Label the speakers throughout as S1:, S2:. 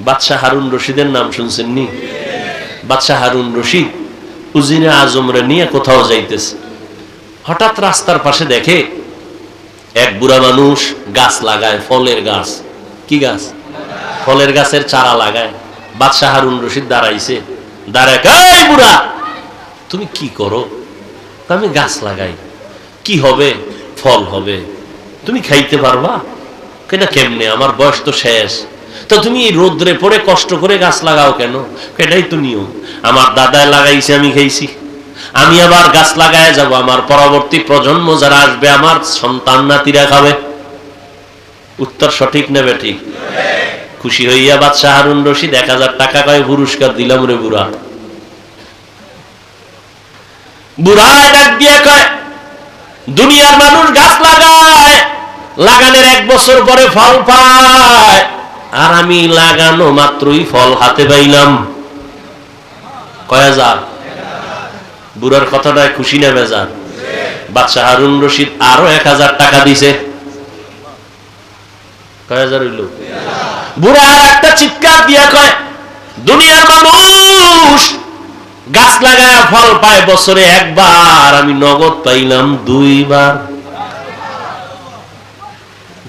S1: বাদশাহ হারুন রশিদের নাম শুনছেন নি? বাদশাহ হারুন রশিদ, উজিরে আজমরে নিয়ে কোথাও যাইতেছে। হঠাৎ রাস্তার পাশে দেখে এক বুড়া মানুষ গাছ লাগায়, ফলের গাছ। কি গাছ? ফলের গাছের চারা লাগায়। বাদশাহ হারুন রশিদ দাঁড়াইছে। দাঁড়ায় বুড়া! তুমি কি করো? আমি গাছ লাগাই। কি হবে? ফল হবে। তুমি খাইতে পারবা? কেনা কেমনে? আমার বয়স তো শেষ। তো তুমি এই রোদ্রে পড়ে কষ্ট করে গাছ লাগাও কেন? এটাই তো নিয়ম। আমার দাদায় লাগাইছে, আমি খাইছি। আমি আবার গাছ লাগায় যাব। আমার পরবর্তী প্রজন্ম যারা আসবে, আমার সন্তান নাতিরা খাবে। উত্তর সঠিক নেবে ঠিক খুশি হইয়া বাদশাহ হারুন রশিদ, এক হাজার টাকা কয় পুরস্কার দিলাম রে বুড়া। বুড়ায় ডাক দিয়ে কয়, দুনিয়ার মানুষ গাছ লাগায়, লাগানোর এক বছর পরে ফল পায়। আর আমি লাগানো মাত্রই ফল হাতে পাইলাম। কয় হাজার? বুড়ার কথাটায় খুশি না বেজার? বাদশাহ হারুন রশিদ আরও এক হাজার টাকা দিছে। একটা চিৎকার দিয়া কয়, দুনিয়ার গাছ ফল পায়, বছরে একবার আমি নগদ পাইলাম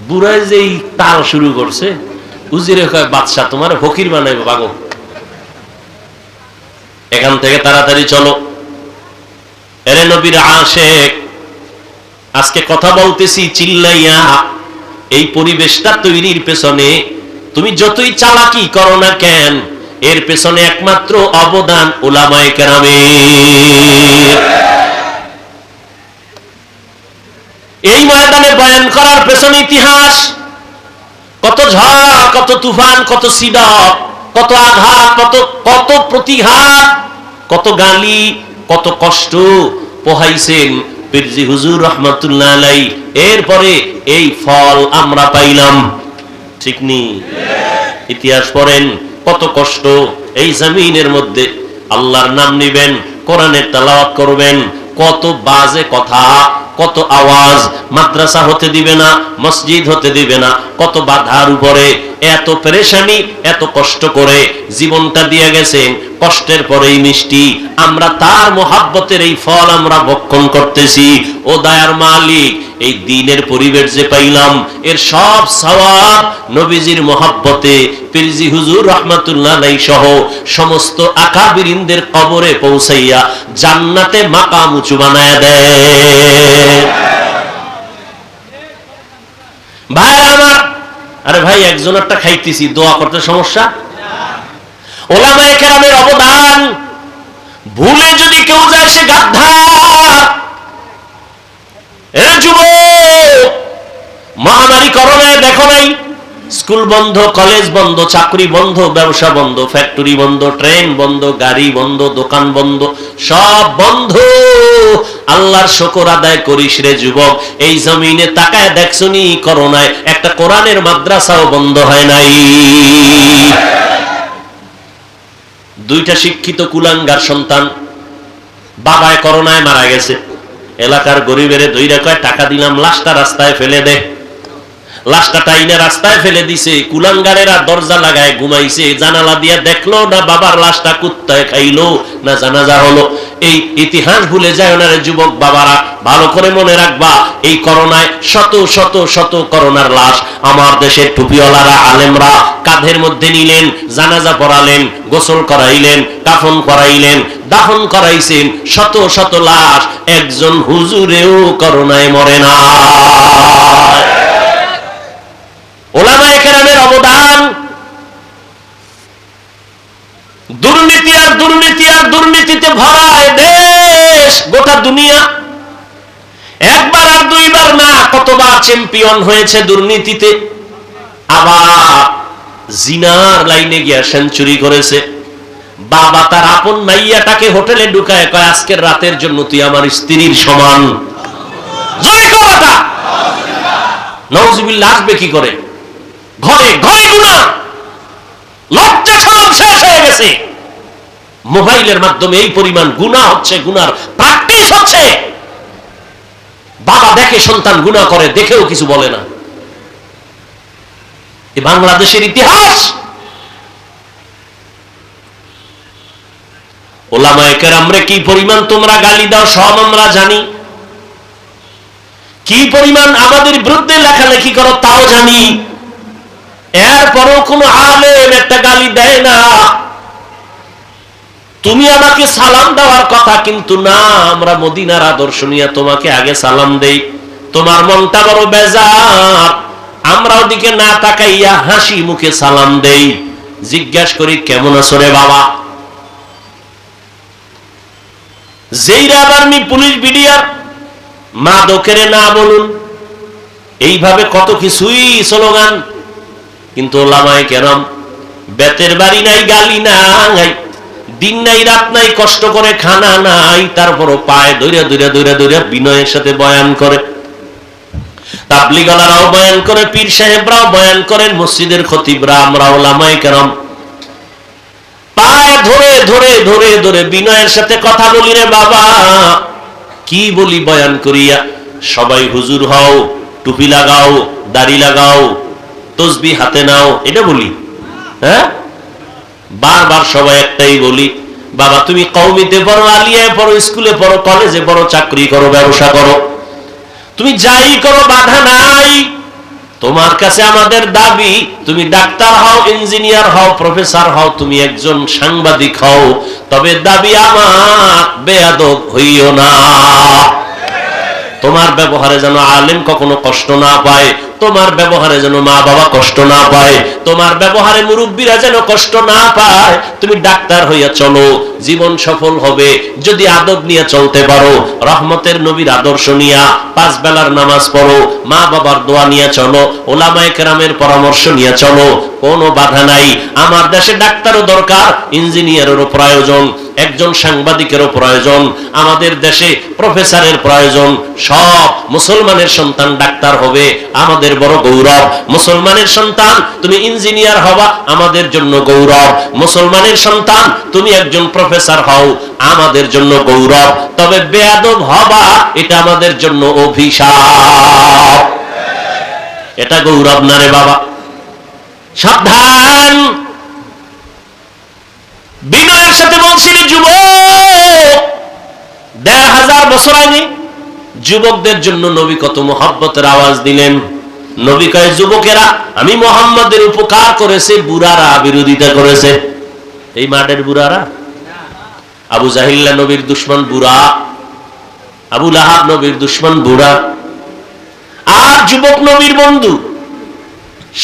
S1: বুড়ায় যেই তাল শুরু করছে উজিরে কয়, বাদশাহ, তোমার ফকির বানাইবে বাগো এখান থেকে তাড়াতাড়ি চলো। এরে নবীর আশেক, আজকে কথা বলতেছি চিল্লাইয়া, এই পরিবেশটা তৈরির পেছনে, তুমি যতই চালাকি করো না কেন, এর পেছনে একমাত্র অবদান ওলামায়ে কেরামের। এই ময়দানে বয়ান করার পেছনে ইতিহাস কত ঝড়, কত তুফান, কত সিডক কত আঘাত, কত কত প্রতিঘাত, কত গালি, কত কষ্ট। পোহাইছেন পিরজি হুজুর রহমতুল্লাহ আলাই এরপরে এই ফল আমরা পাইলাম। ঠিক নি? ইতিহাস পড়েন, কত কষ্ট। এই জমিনের মধ্যে আল্লাহর নাম নিবেন, কোরআনের তালাওয়াত করবেন, কত বাজে কথা। কত আওয়াজ মাদ্রাসা হতে দিবে না মসজিদ হতে দিবে না কত বাধার উপরে এত পেরেশানি, এত কষ্ট করে জীবনটা দিয়ে গেছেন, কষ্টের পরেই মিষ্টি। আমরা তার মোহাব্বতের এই ফল আমরা ভক্ষণ করতেছি। ও দায়ার মালিক, এই দিনের পরিবেশ যে পাইলাম, এর সব সওয়াব নবীজির মোহাব্বতে, পিরজি হুজুর রহমাতুল্লাহ সহ সমস্ত আকাবিরিনদের কবরে পৌঁছাইয়া জান্নাতে মাকাম উঁচু বানায় দেয়। ভাই আমার আরে ভাই একজন একটা খাইতেছি, দোয়া করতে সমস্যা? অবদান, ভুলে যদি কেউ যায় সে গাদ্ধা এ যুবক, মহামারী দেখো নাই, স্কুল বন্ধ, কলেজ বন্ধ, চাকরি বন্ধ, ব্যবসা বন্ধ, ফ্যাক্টরি বন্ধ, ট্রেন বন্ধ, গাড়ি বন্ধ, দোকান বন্ধ, সব বন্ধ। আল্লাহর শকর আদায় করিস রে যুবক। এই জমিনে তাকায় দেখছনি করোনায় একটা কোরআনের মাদ্রাসাও বন্ধ হয় নাই। দুইটা শিক্ষিত কুলাঙ্গার সন্তান বাবায় করোনায় মারা গেছে। এলাকার গরিবের দুই কয়, টাকা দিলাম, লাশটা রাস্তায় ফেলে দে। লাশটা টাইনে রাস্তায় ফেলে দিছে। কুলাঙ্গারেরা দরজা লাগায় ঘুমাইছে। জানালা দিয়া দেখল না বাবার লাশটা কুত্তায় খাইলো, না জানাজা হলো। এই ইতিহাস ভুলে যায় ওনারে যুবক বাবারা। ভালো করে মনে রাখবা, এই করোনায় শত শত শত করোনার লাশ আমার দেশের টুপিওয়ালারা, আলেমরা কাঁধের মধ্যে নিলেন, জানাজা পড়ালেন, গোসল করাইলেন, কাফন করাইলেন, দাফন করাইছেন, শত শত লাশ একজন হুজুরেও করোনায় মরে না। ওলামায়ে কেরামের অবদান, দুর্নীতি আর দুর্নীতি আর দুর্নীতিতে গোটা দুনিয়া। একবার আর দুইবার না, কতবার চ্যাম্পিয়ন হয়েছে দুর্নীতিতে। আবার জিনার লাইনে গিয়া সেঞ্চুরি করেছে। বাবা তার আপন মাইয়াটাকে হোটেলে ঢুকায়, কয়, আজকের রাতের জন্য তুই আমার স্ত্রীর সমান। আসবে কি করে? ঘরে ঘরে গুণা লজ্জা সরম শেষ হয়ে গেছে। মোবাইলের মাধ্যমে এই পরিমাণ গুণা হচ্ছে গুনার প্র্যাকটিস হচ্ছে। বাবা দেখে সন্তান গুণা করে, দেখেও কিছু বলে না। বাংলাদেশের ইতিহাস। ওলামায়কের আমরা কি পরিমাণ তোমরা গালি দাও, সব আমরা জানি। কি পরিমাণ আমাদের বিরুদ্ধে লেখালেখি করো, তাও জানি। এরপরও কোনো আলেম একটা গালি দেয় না। তুমি আমাকে সালাম দেওয়ার কথা, কিন্তু না, আমরা মদিনার আদর্শ নিয়ে তোমাকে আগে সালাম দেই। তোমার মনটা বড় বেজার। আমরা ওদিকে না তাকাইয়া হাসি মুখে সালাম দেই। জিজ্ঞাসা করি, কেমন আছো রে বাবা? যেই রাবারনি পুলিশ বিডিআর মা দোকেরে না বলুন। এইভাবে কত কিছুই স্লোগান। কিন্তু ওলামায় কেরম, বেতের বাড়ি নাই, গালি নাই। দিন নাই, রাত নাই, কষ্ট করে খানা নাই, তারপরও পায় দৈরা দৈরা দৈরা দৈরা বিনয়ের সাথে বয়ান করে। তাবলিগালারাও বয়ান করে, পীর সাহেবরাও বয়ান করেন, মসজিদের খতিবরা, আমরা ওলামায় কেরম। পায়ে ধরে ধরে ধরে ধরে বিনয়ের সাথে কথা বলি রে বাবা। কি বলি বয়ান করিয়া? সবাই হুজুর হও, টুপি লাগাও, দাড়ি লাগাও তসবি হাতে নাও, এটা বলি। হ্যাঁ? বারবার সবাই একটাই বলি, বাবা, তুমি কৌমিতে পড়ো, আলিয়ায় পড়ো, স্কুলে পড়ো, কলেজে পড়ো, চাকরি করো, ব্যবসা করো। তুমি যাই করো, বাধা নাই। তোমার কাছে আমাদের দাবি, তুমি ডাক্তার হও, ইঞ্জিনিয়ার হও, প্রফেসর হও, তুমি একজন সাংবাদিক হও, তবে দাবি আমার, বেয়াদব হইও না। তোমার ব্যবহারে যেন আলেম কখনো কষ্ট না পায়, তোমার ব্যবহারে যেন মা বাবা কষ্ট না পায়, তোমার ব্যবহারে মুরব্বীরা যেন কষ্ট না পায়, তুমি ডাক্তার হইয়া চলো, জীবন সফল হবে, যদি আদব নিয়ে চলতে পারো, রহমতের নবীর আদর্শ নিয়া পাঁচ বেলার নামাজ পড়ো মা বাবার দোয়া নিয়ে চলো, ওলামায়ে কেরামের পরামর্শ নিয়ে চলো, কোনো বাধা নাই, আমার দেশে ডাক্তারও দরকার, ইঞ্জিনিয়ারেরও প্রয়োজন একজন সাংবাদিকেরও প্রয়োজন, আমাদের দেশে প্রফেসরের প্রয়োজন, সব মুসলমানের সন্তান ডাক্তার হবে, আমাদের বড় গৌরব। মুসলমানের সন্তান, তুমি ইঞ্জিনিয়ার হবা, আমাদের জন্য গৌরব। মুসলমানের সন্তান, তুমি একজন প্রফেসর হও, আমাদের জন্য গৌরব। তবে বেয়াদব হবা, এটা আমাদের জন্য অভিশাপ। এটা গৌরব না রে বাবা? সাবধান। বিনয়ের সাথে দেড় হাজার বছর আগে যুবকদের জন্য নবী কত মোহাব্বতের আওয়াজ দিলেন। নবী কয়, যুবকেরা, আমি মোহাম্মদের উপকার করেছে, বুড়ারা বিরোধিতা করেছে। এই মাঠের বুড়ারা? আবু জাহিল্লা নবীর দুশ্মন বুড়া। আবু লাহাব নবীর দুশ্মন বুড়া। আর যুবক নবীর বন্ধু,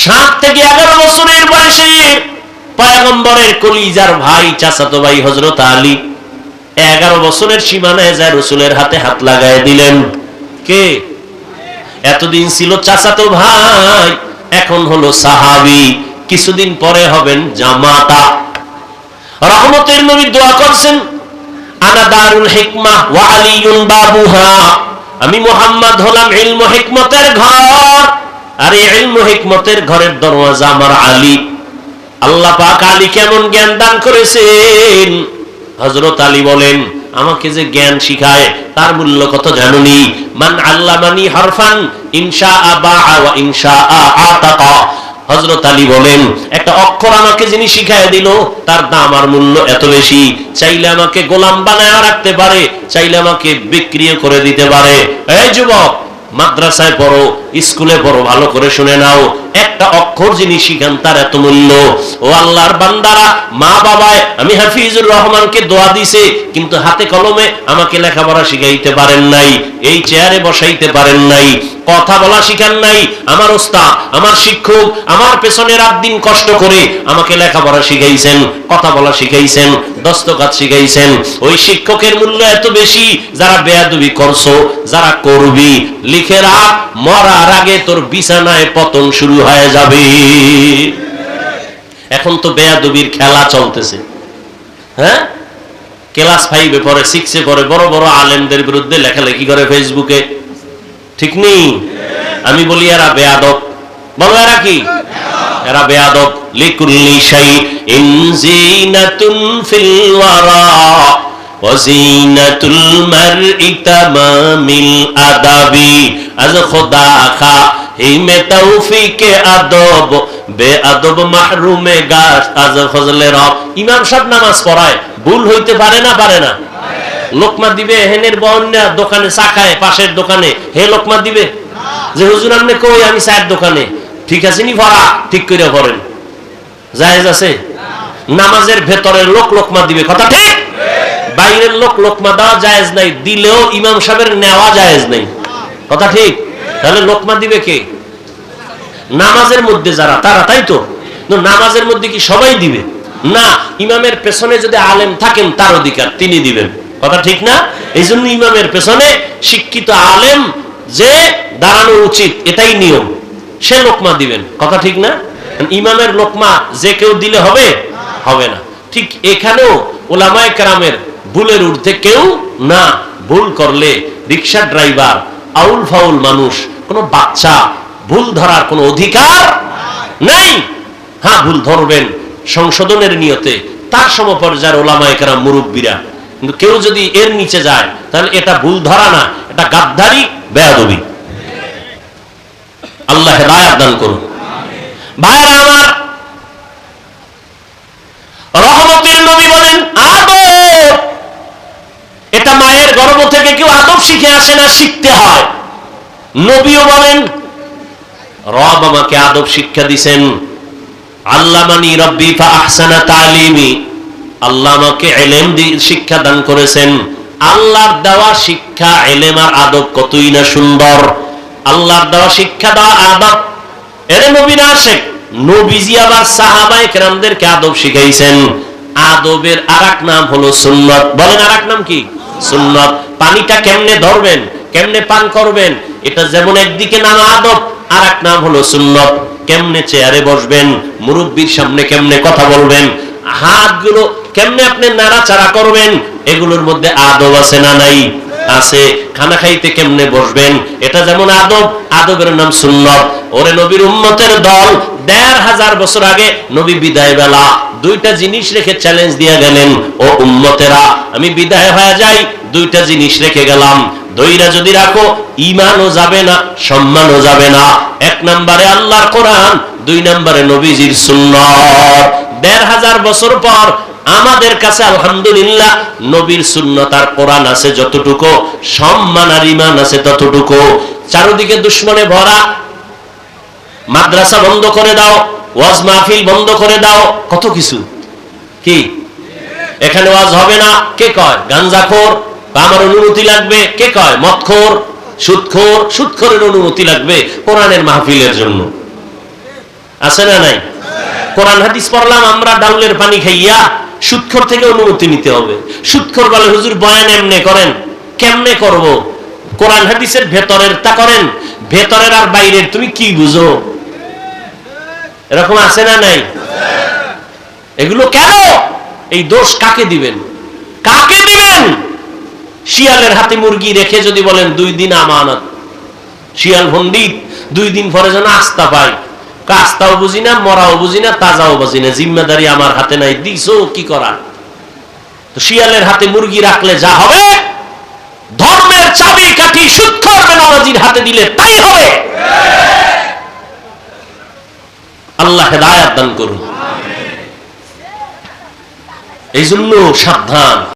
S1: সাত থেকে এগারো বছরের বয়সে পায়গম্বরের কলিজার ভাই, চাচাতো ভাই হজরত আলী। এগারো বছরের সীমানায় যায় রসুলের হাতে হাত লাগায় দিলেন। কে? এতদিন ছিল চাচাতো ভাই, এখন হলো সাহাবি। কিছুদিন পরে হবেন জামাতা। রহমতের নবী দোয়া করছেন, আনা দারুল হিকমা ওয়া আলিয়ুন বাবুহা। আমি মোহাম্মদ হলাম ইলম হিকমতের ঘর। আর এই ইলম হিকমতের ঘরের দরওয়াজা আমার আলী। আল্লাহ পাক আলী কেমন জ্ঞান দান করেছেন হযরত আলী বলেন, আমাকে যে জ্ঞান শিখায়, তার মূল্য কত জানুনি? মান আল্লামানি হরফান ইনশা আবা হজরত আলী বলেন, একটা অক্ষর আমাকে যিনি শিখাই দিল, তার দাম আর মূল্য এত বেশি। চাইলে আমাকে গোলাম বানায় রাখতে পারে, চাইলে আমাকে বিক্রিও করে দিতে পারে। এই যুবক, মাদ্রাসায় পড়ো, স্কুলে পড়ো, ভালো করে শুনে নাও। একটা অক্ষর যিনি শিখান, তার এত মূল্য। ও আল্লাহর বান্দারা, মা বাবায়, আমি হাফিজুর রহমানকে দোয়া দিছে, কিন্তু হাতে কলমে আমাকে লেখাপড়া শিখাইতে পারেন নাই, এই চেয়ারে বসাইতে পারেন নাই, কথা বলা শিখান নাই। আমার ওস্তাদ, আমার শিক্ষক, আমার পেছনে রাত দিন কষ্ট করে আমাকে লেখাপড়া শিখাইছেন, কথা বলা শিখাইছেন দস্তকাত শিখাইছেন। ওই শিক্ষকের মূল্য এত বেশি, যারা বেয়াদবি করছ, যারা করবি, লিখে রাখ, মরার আগে তোর বিছানায় পতন শুরু হয়ে যাবে। এখন তো বেয়াদবির খেলা চলতেছে। হ্যাঁ? ক্লাস ফাইভে পরে সিক্সে পরে বড় বড় আলেমদের বিরুদ্ধে লেখালেখি করে ফেসবুকে। ঠিক নেই? আমি বলি, এরা বেয়াদব। বলো, এরা কি? এরা বেয়াদব। লিকুল্লি আদাবি, আজ খোদা খা হিমে তৌফিকে আদব বে আদব মাহরুমে গাছ আজ ফজলে রব। ইমাম সাহেব নামাজ পড়ায়, ভুল হইতে পারে না পারে না? লোকমা দিবে হেনের বন্যা দোকানে চা খায় পাশের দোকানে। হে লোকমা দিবে? যে হুজুর আপনি কই, আমি চায়ের দোকানে। ঠিক আছে নি ভরা? ঠিক করে করেন জায়েজ আছে? নামাজের ভেতরের লোক লোকমা দিবে। কথা ঠিক? বাইরের লোক লোকমা দেওয়া জায়েজ নাই। দিলেও ইমাম সাহেবের নেওয়া জায়েজ নাই। কথা ঠিক? তাহলে লোকমা দিবে কে? নামাজের মধ্যে যারা, তারা, তাই তো? নামাজের মধ্যে কি সবাই দিবে? না, ইমামের পেছনে যদি আলেম থাকেন, তার অধিকার তিনি দিবেন। কথা ঠিক না? এই জন্য ইমামের পেছনে শিক্ষিত আলেম যে দাঁড়ানো উচিত, এটাই নিয়ম। সে লোকমা দিবেন। কথা ঠিক না? ইমামের লোকমা যে কেউ দিলে হবে? হবে না। ঠিক এখানেও ওলামায় কারামের ভুলের ঊর্ধ্বে কেউ না। ভুল করলে রিক্সা ড্রাইভার আউল ফাউল মানুষ, কোনো বাচ্চা, ভুল ধরার কোনো অধিকার নেই। হ্যাঁ ভুল ধরবেন সংশোধনের নিয়তে। তার সমপর্যায়ের ওলামায় কারাম মুরব্বীরা। কিন্তু কেউ যদি এর নিচে যায়, তাহলে এটা ভুল ধরা না, এটা গাদ্দারি, বেয়াদবি। আল্লাহ হেদায়াত দান করুন। ভাইরা আমার, রহমতের নবী বলেন আদব এটা মায়ের গর্ভ থেকে কেউ আদব শিখে আসে না, শিখতে হয়। নবীও বলেন, রব আমাকে আদব শিক্ষা দিছেন। আল্লামানি রব্বি আহসানা তালিমি, আল্লাহ আমাকে এলেম শিক্ষা দান করেছেন। আল্লাহর দেওয়া শিক্ষা, এলেম আর আদব কতই না সুন্দর। আল্লাহর দেওয়া শিক্ষা, দেওয়া আদব। এর নবী না আসে, নবীজি আবার সাহাবাই কেরামদেরকে আদব শিখাইছেন। আদবের আরেক নাম হলো সুন্নত। বলেন আরেক নাম কি? সুন্নত। পানিটা কেমনে ধরবেন? কেমনে পান করবেন? এটা যেমন একদিকে নাম আদব আর এক নাম হলো সুন্নত। কেমনে চেয়ারে বসবেন? মুরব্বীর সামনে কেমনে কথা বলবেন? হাতগুলো কেমনে আপনি নাড়াচাড়া করবেন? এগুলোর মধ্যে আদব আছে না নাই? আছে। খানা খাইতে কেমনে বসবেন? এটা যেমন আদব, আদবের নাম সুন্নত। ওরে নবীর উম্মতের দল দেড় হাজার বছর আগে নবী বিদায় বেলা দুইটা জিনিস রেখে চ্যালেঞ্জ দিয়ে গেলেন, ও উম্মতেরা, আমি বিদায় হয়ে যাই, দুইটা জিনিস রেখে গেলাম। দইরা যদি রাখো ইমানও যাবে না, সম্মানও যাবে না। এক নম্বরে আল্লাহর কোরআন, দুই নম্বরে নবীজির সুন্নত। দেড় হাজার বছর পর আমাদের কাছে আলহামদুলিল্লাহ নবীর সুন্নত আর কোরআন আছে যতটুকু, সম্মান আর ইমান আছে ততটুকু। চারদিকে দুশ্মনে ভরা, মাদ্রাসা বন্ধ করে দাও ওয়াজ মাহফিল বন্ধ করে দাও। কত কিছু? কি? এখানে ওয়াজ হবে না। কে কয়? গাঞ্জাখোর আমার অনুমতি লাগবে। কে কয়? মদখোর, সুদখোর। সুদখোরের অনুমতি লাগবে কোরআনের মাহফিলের জন্য। আছে না নাই? কোরআন হাদিস পড়লাম, আমরা ডাউলের পানি খাইয়া সুদখোর থেকে অনুমতি নিতে হবে। সুদখোর বলে, হুজুর, বয়ান এমনে করেন। কেমনে করব? কোরআন হাদিসের ভেতরের তা করেন। ভেতরের আর বাইরের, তুমি কি বুঝো? এরকম আছে না নাই? এগুলো কেন? এই দোষ কাকে দিবেন? কাকে দিবেন? শিয়ালের হাতে মুরগি রেখে যদি বলেন, দুই দিন আমানত। শিয়াল পণ্ডিত দুই দিন পরে যেন আস্থা পাই কাস্তাও বুঝি না, মরাও বুঝি না, তাজাও বুঝি না। জিম্মাদারি আমার হাতে নাই, দিছো কি করা তো শিয়ালের হাতে মুরগি রাখলে যা হবে? ধর্মের চাবি কাঠি সুৎখর বেনামাজির হাতে দিলে তাই হবে। আল্লাহ হেদায়াত দান করুন। এই জন্য সাবধান।